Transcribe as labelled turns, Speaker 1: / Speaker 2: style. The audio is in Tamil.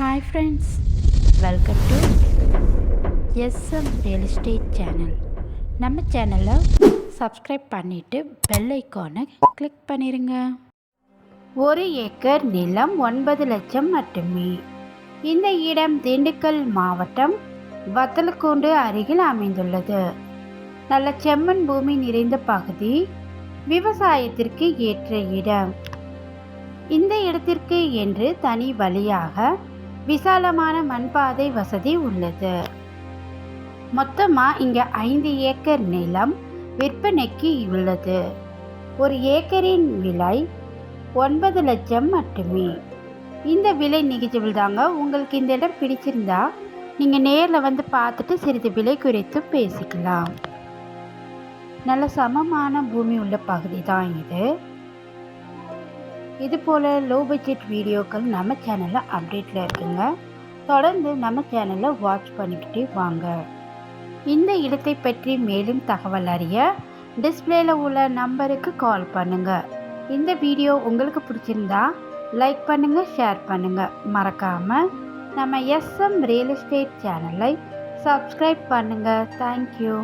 Speaker 1: Hi friends welcome to SM real estate channel நம்ம சேனலை சப்ஸ்கிரைப் பண்ணிவிட்டு பெல் ஐக்கானை கிளிக் பண்ணிடுங்க ஒரு ஏக்கர் நிலம் ஒன்பது லட்சம் மட்டுமே. இந்த இடம் திண்டுக்கல் மாவட்டம் வத்தலக்கூண்டு அருகில் அமைந்துள்ளது. நல்ல செம்மண் பூமி நிறைந்த பகுதி விவசாயத்திற்கு ஏற்ற இடம். இந்த இடத்திற்கு என்று தனி வழியாக விசாலமான மண்பாதை வசதி உள்ளது. மொத்தமாக இங்கே ஐந்து ஏக்கர் நிலம் விற்பனைக்கு உள்ளது. ஒரு ஏக்கரின் விலை ஒன்பது லட்சம் மட்டுமே. இந்த விலை நிகழ்ச்சிகள் தாங்க. உங்களுக்கு இந்த இடம் பிடிச்சிருந்தா நீங்கள் நேரில் வந்து பார்த்துட்டு சிறிது விலை குறித்து பேசிக்கலாம். நல்ல சமமான பூமி உள்ள பகுதி தான் இது. இது போல் லோ பட்ஜெட் வீடியோக்கள் நம்ம சேனலில் அப்டேட்டில் இருக்குங்க. தொடர்ந்து நம்ம சேனலை வாட்ச் பண்ணிக்கிட்டே வாங்க. இந்த இடத்தை பற்றி மேலும் தகவல் அறிய டிஸ்பிளேல உள்ள நம்பருக்கு கால் பண்ணுங்கள் இந்த வீடியோ உங்களுக்கு பிடிச்சிருந்தா லைக் பண்ணுங்கள் ஷேர் பண்ணுங்கள் மறக்காமல் நம்ம எஸ்எம் ரியல் எஸ்டேட் சேனலை சப்ஸ்கிரைப் பண்ணுங்கள் தேங்க்யூ